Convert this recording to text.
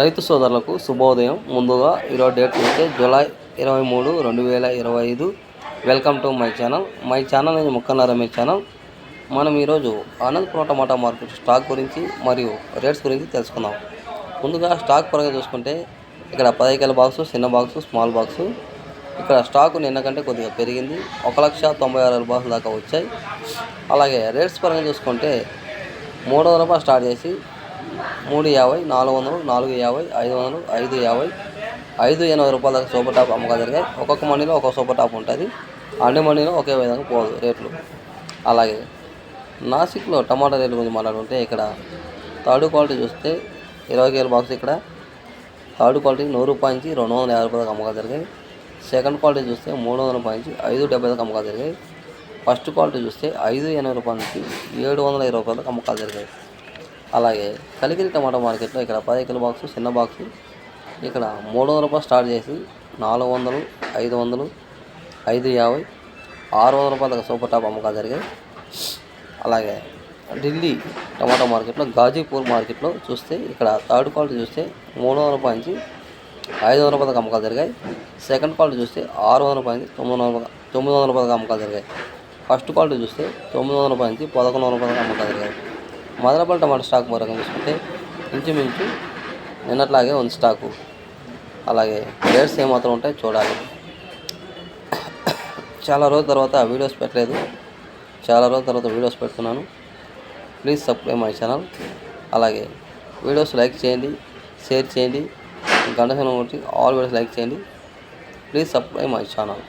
రైతు సోదరులకు శుభోదయం. ముందుగా ఈరోజు డేట్ అయితే జూలై ఇరవై మూడు రెండు వేల ఇరవై ఐదు. Welcome to my channel. My channel అనేది ముక్కన్న రమేష్ ఛానల్. మనం ఈరోజు అనంతపురం టమాటా మార్కెట్ స్టాక్ గురించి మరియు రేట్స్ గురించి తెలుసుకుందాం. ముందుగా స్టాక్ పరంగా చూసుకుంటే ఇక్కడ పదైకల బాక్స్ చిన్న బాక్స్ స్మాల్ బాక్స్. ఇక్కడ స్టాక్ నిన్న కంటే కొద్దిగా పెరిగింది. ఒక లక్ష తొంభై ఆరు వేల బాక్స్ దాకా వచ్చాయి. అలాగే రేట్స్ పరంగా చూసుకుంటే మూడు వందల రూపాయలు స్టార్ట్ చేసి మూడు యాభై నాలుగు వందలు నాలుగు యాభై ఐదు వందలు ఐదు యాభై ఐదు ఎనభై రూపాయల దాకా సూపర్ టాప్ అమ్మకాలు జరిగాయి. ఒక్కొక్క మండీలో ఒక్కొక్క సూపర్ టాప్ ఉంటుంది. అన్ని మండీలో ఒకే విధంగా పోదు రేట్లు. అలాగే నాసిక్లో టమాటా రేట్ల గురించి మాట్లాడుకుంటే ఇక్కడ థర్డ్ క్వాలిటీ చూస్తే ఇరవై కేల బాక్స్ ఇక్కడ. థర్డ్ క్వాలిటీ నూరు రూపాయల నుంచి రెండు వందల యాభై రూపాయలకు అమ్మకాలు జరిగాయి. సెకండ్ క్వాలిటీ చూస్తే మూడు వందల రూపాయల నుంచి ఐదు డెబ్బై దాకా అమ్మకాలు జరిగాయి. ఫస్ట్ క్వాలిటీ చూస్తే ఐదు ఎనభై రూపాయల నుంచి ఏడు వందల ఇరవై రూపాయలకు అమ్మకాలు జరిగాయి. అలాగే కలిగిరి టమాటా మార్కెట్లో ఇక్కడ పది కిలో బాక్స్ చిన్న బాక్సు. ఇక్కడ మూడు వందల రూపాయలు స్టార్ట్ చేసి నాలుగు వందలు ఐదు వందలు ఐదు యాభై ఆరు వందల రూపాయలకు సూపర్ టాప్ అమ్మకాలు జరిగాయి. అలాగే ఢిల్లీ టమాటా మార్కెట్లో గాజీపూర్ మార్కెట్లో చూస్తే ఇక్కడ థర్డ్ క్వాలిటీ చూస్తే మూడు వందల రూపాయల నుంచి ఐదు వందల రూపాయలకు అమ్మకాలు జరిగాయి. సెకండ్ క్వాలిటీ చూస్తే ఆరు వందల రూపాయల నుంచి తొమ్మిది వందల తొమ్మిది వందల రూపాయలకు అమ్మకాలు జరిగాయి. ఫస్ట్ క్వాలిటీ చూస్తే తొమ్మిది వందల రూపాయల నుంచి పదకొండు వందల రూపాయలకు అమ్మకాలు జరిగాయి. మదనపల్లి టమాటా స్టాక్ పరంగా చూసుకుంటే ఇంచుమించు నిన్నట్లాగే ఉంది స్టాకు. అలాగే రేట్స్ ఏమాత్రం ఉంటాయి చూడాలి. చాలా రోజుల తర్వాత వీడియోస్ పెట్టలేదు. చాలా రోజుల తర్వాత వీడియోస్ పెడుతున్నాను. Please subscribe my channel. అలాగే వీడియోస్ లైక్ చేయండి షేర్ చేయండి గంట కొట్టి ఆల్ వీడియోస్ లైక్ చేయండి. Please subscribe my channel.